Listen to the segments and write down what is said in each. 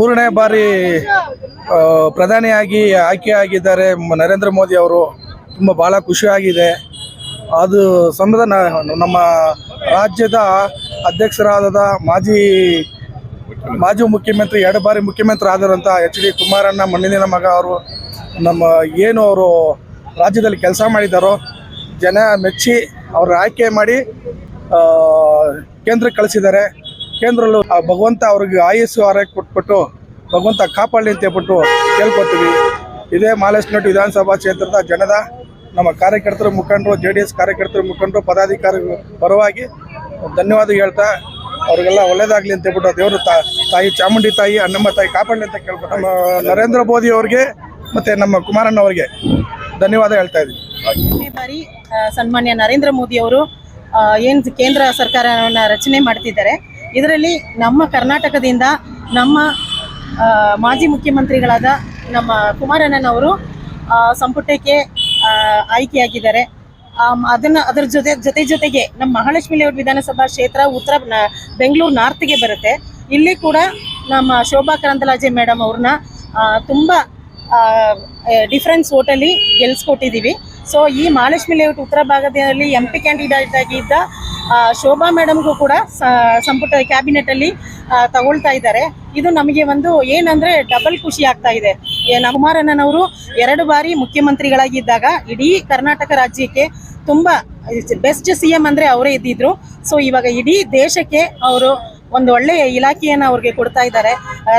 ಮೂರನೇ ಬಾರಿ ಪ್ರಧಾನಿಯಾಗಿ ಆಯ್ಕೆಯಾಗಿದ್ದಾರೆ ನರೇಂದ್ರ ಮೋದಿ ಅವರು ತುಂಬ ಭಾಳ ಖುಷಿಯಾಗಿದೆ ಅದು ಸಂವಿಧಾನ ನಮ್ಮ ರಾಜ್ಯದ ಅಧ್ಯಕ್ಷರಾದ ಮಾಜಿ ಮಾಜಿ ಮುಖ್ಯಮಂತ್ರಿ, ಎರಡು ಬಾರಿ ಮುಖ್ಯಮಂತ್ರಿ ಆದರಂಥ ಎಚ್ ಡಿ ಕುಮಾರಣ್ಣ ಮಣ್ಣಿನ ಮಗ ಅವರು ನಮ್ಮ ಏನು ಅವರು ರಾಜ್ಯದಲ್ಲಿ ಕೆಲಸ ಮಾಡಿದ್ದಾರೋ, ಜನ ಮೆಚ್ಚಿ ಅವ್ರ ಆಯ್ಕೆ ಮಾಡಿ ಕೇಂದ್ರಕ್ಕೆ ಕಳಿಸಿದ್ದಾರೆ. ಕೇಂದ್ರಲ್ಲೂ ಆ ಭಗವಂತ ಅವ್ರಿಗೆ ಆಯಸ್ಸು ಆರೋಗ್ಯ ಕೊಟ್ಬಿಟ್ಟು ಭಗವಂತ ಕಾಪಾಡಲಿ ಅಂತ ಹೇಳ್ಬಿಟ್ಟು ಕೇಳ್ಕೊತೀವಿ. ಇದೇ ಮಾಲೇಶ್ನಟ್ ವಿಧಾನಸಭಾ ಕ್ಷೇತ್ರದ ಜನದ ನಮ್ಮ ಕಾರ್ಯಕರ್ತರ ಮುಖಂಡರು ಜೆ ಡಿ ಎಸ್ ಕಾರ್ಯಕರ್ತರ ಮುಖಂಡರು, ಪದಾಧಿಕಾರಿಗಳ ಪರವಾಗಿ ಧನ್ಯವಾದ ಹೇಳ್ತಾ ಅವ್ರಿಗೆಲ್ಲ ಒಳ್ಳೇದಾಗಲಿ ಅಂತ ಹೇಳ್ಬಿಟ್ಟು ದೇವರು ತಾಯಿ ಚಾಮುಂಡಿ ತಾಯಿ, ಅಣ್ಣಮ್ಮ ತಾಯಿ ಕಾಪಾಡಲಿ ಅಂತ ಕೇಳ್ಬಿಟ್ಟು ನಮ್ಮ ನರೇಂದ್ರ ಮೋದಿ ಅವ್ರಿಗೆ ಮತ್ತೆ ನಮ್ಮ ಕುಮಾರಣ್ಣ ಅವರಿಗೆ ಧನ್ಯವಾದ ಹೇಳ್ತಾ ಇದ್ದೀನಿ. ಈ ಬಾರಿ ಸನ್ಮಾನ್ಯ ನರೇಂದ್ರ ಮೋದಿ ಅವರು ಏನು ಕೇಂದ್ರ ಸರ್ಕಾರವನ್ನು ರಚನೆ ಮಾಡ್ತಿದ್ದಾರೆ. ಇದರಲ್ಲಿ ನಮ್ಮ ಕರ್ನಾಟಕದಿಂದ ನಮ್ಮ ಮಾಜಿ ಮುಖ್ಯಮಂತ್ರಿಗಳಾದ ನಮ್ಮ ಕುಮಾರಣ್ಣನವರು ಸಂಪುಟಕ್ಕೆ ಆಯ್ಕೆಯಾಗಿದ್ದಾರೆ. ಅದನ್ನ, ಅದರ ಜೊತೆ ಜೊತೆ ಜೊತೆಗೆ ನಮ್ಮ ಮಹಾಲಕ್ಷ್ಮಿ ಲೇಔಟ್ ವಿಧಾನಸಭಾ ಕ್ಷೇತ್ರ ಉತ್ತರ ಬೆಂಗಳೂರು ನಾರ್ತ್ಗೆ ಬರುತ್ತೆ. ಇಲ್ಲಿ ಕೂಡ ನಮ್ಮ ಶೋಭಾ ಕರಂದಲಾಜೆ ಮೇಡಮ್ ಅವ್ರನ್ನ ತುಂಬ ಡಿಫ್ರೆನ್ಸ್ ಓಟಲ್ಲಿ ಗೆಲ್ಸ್ಕೊಟ್ಟಿದ್ದೀವಿ ಸೊ ಈ ಮಹಾಲಕ್ಷ್ಮಿ ಲೇಔಟ್ ಉತ್ತರ ಭಾಗದಲ್ಲಿ ಎಂ ಪಿ ಕ್ಯಾಂಡಿಡೇಟ್ ಆಗಿದ್ದ ಶೋಭಾ ಮೇಡಮ್ಗೂ ಕೂಡ ಸಂಪುಟ ಕ್ಯಾಬಿನೆಟ್ ಅಲ್ಲಿ ತಗೊಳ್ತಾ ಇದ್ದಾರೆ. ಇದು ನಮಗೆ ಒಂದು ಏನಂದ್ರೆ ಡಬಲ್ ಖುಷಿ ಆಗ್ತಾ ಇದೆ. ಕುಮಾರಣ್ಣನವರು ಎರಡು ಬಾರಿ ಮುಖ್ಯಮಂತ್ರಿಗಳಾಗಿದ್ದಾಗ ಇಡೀ ಕರ್ನಾಟಕ ರಾಜ್ಯಕ್ಕೆ ತುಂಬಾ ಬೆಸ್ಟ್ ಸಿ ಎಂ ಅಂದರೆ ಅವರೇ ಇದ್ದಿದ್ರು. ಸೊ ಇವಾಗ ಇಡೀ ದೇಶಕ್ಕೆ ಅವರು ಒಂದು ಒಳ್ಳೆಯ ಇಲಾಖೆಯನ್ನು ಅವ್ರಿಗೆ ಕೊಡ್ತಾ ಇದ್ದಾರೆ.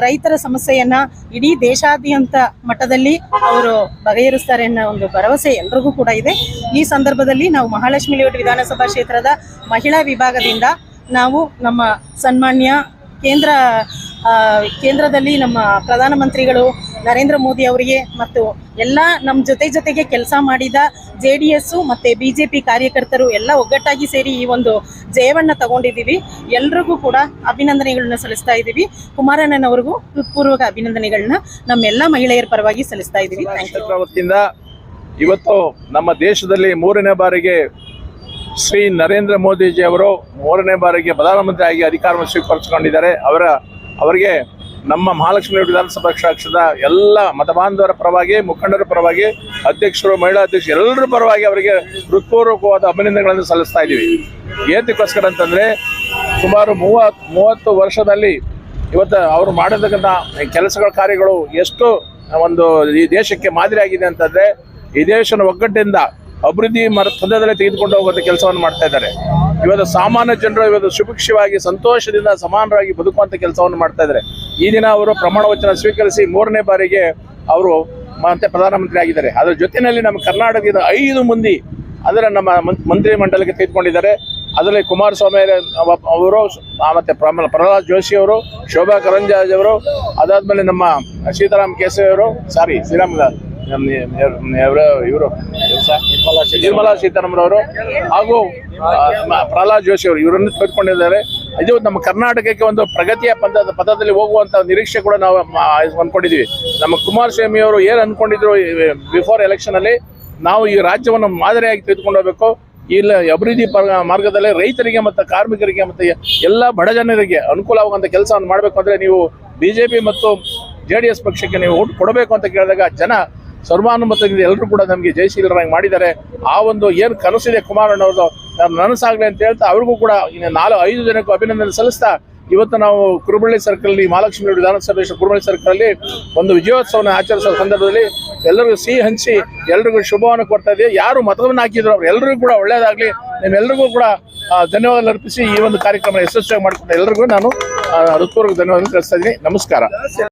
ರೈತರ ಸಮಸ್ಯೆಯನ್ನ ಇಡೀ ದೇಶಾದ್ಯಂತ ಮಟ್ಟದಲ್ಲಿ ಅವರು ಬಗೆಹರಿಸ್ತಾರೆ ಅನ್ನೋ ಒಂದು ಭರವಸೆ ಎಲ್ರಿಗೂ ಕೂಡ ಇದೆ. ಈ ಸಂದರ್ಭದಲ್ಲಿ ನಾವು ಮಹಾಲಕ್ಷ್ಮಿ ಲೇಔಟ್ ವಿಧಾನಸಭಾ ಕ್ಷೇತ್ರದ ಮಹಿಳಾ ವಿಭಾಗದಿಂದ ನಾವು ನಮ್ಮ ಸನ್ಮಾನ್ಯ ಕೇಂದ್ರ ಕೇಂದ್ರದಲ್ಲಿ ನಮ್ಮ ಪ್ರಧಾನಮಂತ್ರಿಗಳು ನರೇಂದ್ರ ಮೋದಿ ಅವರಿಗೆ ಮತ್ತು ಎಲ್ಲ ನಮ್ಮ ಜೊತೆ ಜೊತೆಗೆ ಕೆಲಸ ಮಾಡಿದ ಜೆ ಡಿ ಎಸ್ಸು ಮತ್ತು ಬಿ ಕಾರ್ಯಕರ್ತರು ಎಲ್ಲ ಒಗ್ಗಟ್ಟಾಗಿ ಸೇರಿ ಈ ಒಂದು ಜಯವನ್ನು ತಗೊಂಡಿದ್ದೀವಿ. ಎಲ್ರಿಗೂ ಕೂಡ ಅಭಿನಂದನೆಗಳನ್ನ ಸಲ್ಲಿಸ್ತಾ ಇದ್ದೀವಿ. ಕುಮಾರಣ್ಣನವ್ರಿಗೂ ಹೃತ್ಪೂರ್ವಕ ಅಭಿನಂದನೆಗಳನ್ನ ನಮ್ಮೆಲ್ಲ ಮಹಿಳೆಯರ ಪರವಾಗಿ ಸಲ್ಲಿಸ್ತಾ ಇದ್ದೀವಿ. ವತಿಯಿಂದ ಇವತ್ತು ನಮ್ಮ ದೇಶದಲ್ಲಿ ಮೂರನೇ ಬಾರಿಗೆ ಶ್ರೀ ನರೇಂದ್ರ ಮೋದಿಜಿ ಅವರು ಮೂರನೇ ಬಾರಿಗೆ ಪ್ರಧಾನಮಂತ್ರಿಯಾಗಿ ಅಧಿಕಾರವನ್ನು ಸ್ವೀಕರಿಸಿಕೊಂಡಿದ್ದಾರೆ. ಅವರ, ಅವರಿಗೆ ನಮ್ಮ ಮಹಾಲಕ್ಷ್ಮಿ ವಿಧಾನಸಭಾ ಕ್ಷೇತ್ರದ ಎಲ್ಲ ಮತಬಾಂಧವರ ಪರವಾಗಿ, ಮುಖಂಡರ ಪರವಾಗಿ, ಅಧ್ಯಕ್ಷರು, ಮಹಿಳಾ ಅಧ್ಯಕ್ಷರು ಎಲ್ಲರ ಪರವಾಗಿ ಅವರಿಗೆ ಹೃತ್ಪೂರ್ವಕವಾದ ಅಭಿನಂದನೆಗಳನ್ನು ಸಲ್ಲಿಸ್ತಾ ಇದ್ದೀವಿ. ಏತಕ್ಕೋಸ್ಕರ ಅಂತಂದರೆ, ಸುಮಾರು ಮೂವತ್ತು ಮೂವತ್ತು ವರ್ಷದಲ್ಲಿ ಇವತ್ತು ಅವರು ಮಾಡಿರ್ತಕ್ಕಂಥ ಕೆಲಸಗಳ ಕಾರ್ಯಗಳು ಎಷ್ಟು ಒಂದು ಈ ದೇಶಕ್ಕೆ ಮಾದರಿಯಾಗಿದೆ ಅಂತಂದ್ರೆ, ಈ ದೇಶನ ಒಗ್ಗಟ್ಟಿಂದ ಅಭಿವೃದ್ಧಿ ಮರ ಪದದಲ್ಲಿ ತೆಗೆದುಕೊಂಡು ಹೋಗುವಂಥ ಕೆಲಸವನ್ನು ಮಾಡ್ತಾ ಇದ್ದಾರೆ. ಇವತ್ತು ಸಾಮಾನ್ಯ ಜನರು ಇವತ್ತು ಸುಭಿಕ್ಷವಾಗಿ ಸಂತೋಷದಿಂದ ಸಮಾನರಾಗಿ ಬದುಕುವಂಥ ಕೆಲಸವನ್ನು ಮಾಡ್ತಾ ಇದ್ದಾರೆ. ಈ ದಿನ ಅವರು ಪ್ರಮಾಣ ವಚನ ಸ್ವೀಕರಿಸಿ ಮೂರನೇ ಬಾರಿಗೆ ಅವರು ಮತ್ತೆ ಪ್ರಧಾನಮಂತ್ರಿ ಆಗಿದ್ದಾರೆ. ಅದರ ಜೊತೆಯಲ್ಲಿ ನಮ್ಮ ಕರ್ನಾಟಕದ ಐದು ಮಂದಿ ಅದರ ನಮ್ಮ ಮಂತ್ರಿ ಮಂಡಲಕ್ಕೆ ತೆಗೆದುಕೊಂಡಿದ್ದಾರೆ. ಅದರಲ್ಲಿ ಕುಮಾರಸ್ವಾಮಿ ಅವ- ಅವರು ಮತ್ತೆ ಪ್ರಹ್ಲಾದ್ ಜೋಶಿ ಅವರು, ಶೋಭಾ ಕರಂಜಾಜ್ ಅವರು, ಅದಾದ್ಮೇಲೆ ನಮ್ಮ ಸೀತಾರಾಮ್ ಕೇಸರಿ ಅವರು, ಸಾರಿ ಶ್ರೀರಾಮ್ ಇವರು. ನಿರ್ಮಲಾ ಸೀತಾರಾಮನ್ ಹಾಗೂ ಆ, ಮ- ಪ್ರಹ್ಲಾದ್ ಜೋಶಿ ಅವರು ಇವರನ್ನು ತೆಗೆದುಕೊಂಡಿದ್ದಾರೆ ಇದು ನಮ್ಮ ಕರ್ನಾಟಕಕ್ಕೆ ಒಂದು ಪ್ರಗತಿಯ ಪಂಥದ ಪಥದಲ್ಲಿ ಹೋಗುವಂತ ನಿರೀಕ್ಷೆ ಕೂಡ ನಾವು ಅಂದ್ಕೊಂಡಿದ್ವಿ. ನಮ್ಮ ಕುಮಾರಸ್ವಾಮಿ ಅವರು ಏನು ಅನ್ಕೊಂಡಿದ್ರು ಬಿಫೋರ್ ಎಲೆಕ್ಷನ್ ಅಲ್ಲಿ ನಾವು ಈ ರಾಜ್ಯವನ್ನು ಮಾದರಿಯಾಗಿ ತೆಗೆದುಕೊಂಡು ಹೋಗಬೇಕು. ಇಲ್ಲ ಅಭಿವೃದ್ಧಿ ಮಾರ್ಗದಲ್ಲಿ ರೈತರಿಗೆ ಮತ್ತು ಕಾರ್ಮಿಕರಿಗೆ ಮತ್ತು ಎಲ್ಲ ಬಡ ಜನರಿಗೆ ಅನುಕೂಲವಾಗುವಂಥ ಕೆಲಸವನ್ನು ಮಾಡಬೇಕು ಅಂದರೆ ನೀವು ಬಿಜೆಪಿ ಮತ್ತು ಜೆ ಪಕ್ಷಕ್ಕೆ ನೀವು ಕೊಡಬೇಕು ಅಂತ ಕೇಳಿದಾಗ ಜನ ಸರ್ವಾನುಮತದಿಂದ ಎಲ್ಲರೂ ಕೂಡ ನಮಗೆ ಜಯಶೀಲರಾಗಿ ಮಾಡಿದ್ದಾರೆ. ಆ ಒಂದು ಏನು ಕನಸಿದೆ ಕುಮಾರಣ್ಣವ್ರದ್ದು ನನಸಾಗಲಿ ಅಂತ ಹೇಳ್ತಾ ಅವ್ರಿಗೂ ಕೂಡ ಇನ್ನು ನಾಲ್ಕು, ಐದು ಜನಕ್ಕೂ ಅಭಿನಂದನೆ ಸಲ್ಲಿಸ್ತಾ ಇವತ್ತು ನಾವು ಕುರುಬಳ್ಳಿ ಸರ್ಕಲ್ನಲ್ಲಿ ಮಹಾಲಕ್ಷ್ಮಿ ವಿಧಾನಸಭೆ ಕುರುಬಳ್ಳಿ ಸರ್ಕಲ್ ಅಲ್ಲಿ ಒಂದು ವಿಜಯೋತ್ಸವನ ಆಚರಿಸುವ ಸಂದರ್ಭದಲ್ಲಿ ಎಲ್ಲರಿಗೂ ಸಿಹಿ ಹಂಚಿ, ಎಲ್ರಿಗೂ ಶುಭವನ್ನು ಕೊಡ್ತಾ ಇದೆಯಾ ಯಾರು ಮತವನ್ನು ಹಾಕಿದ್ರು ಅವ್ರು ಎಲ್ಲರಿಗೂ ಕೂಡ ಒಳ್ಳೆಯದಾಗಲಿ ನಿಮ್ಮೆಲ್ಲರಿಗೂ ಕೂಡ ಧನ್ಯವಾದ ಅರ್ಪಿಸಿ ಈ ಒಂದು ಕಾರ್ಯಕ್ರಮ ಯಶಸ್ವಿಯಾಗಿ ಮಾಡ್ಕೊಂಡ ಎಲ್ಲರಿಗೂ ನಾನು ಹೃತ್ಪೂರ್ವಕ ಧನ್ಯವಾದ ತಿಳಿಸ್ತಾ ನಮಸ್ಕಾರ.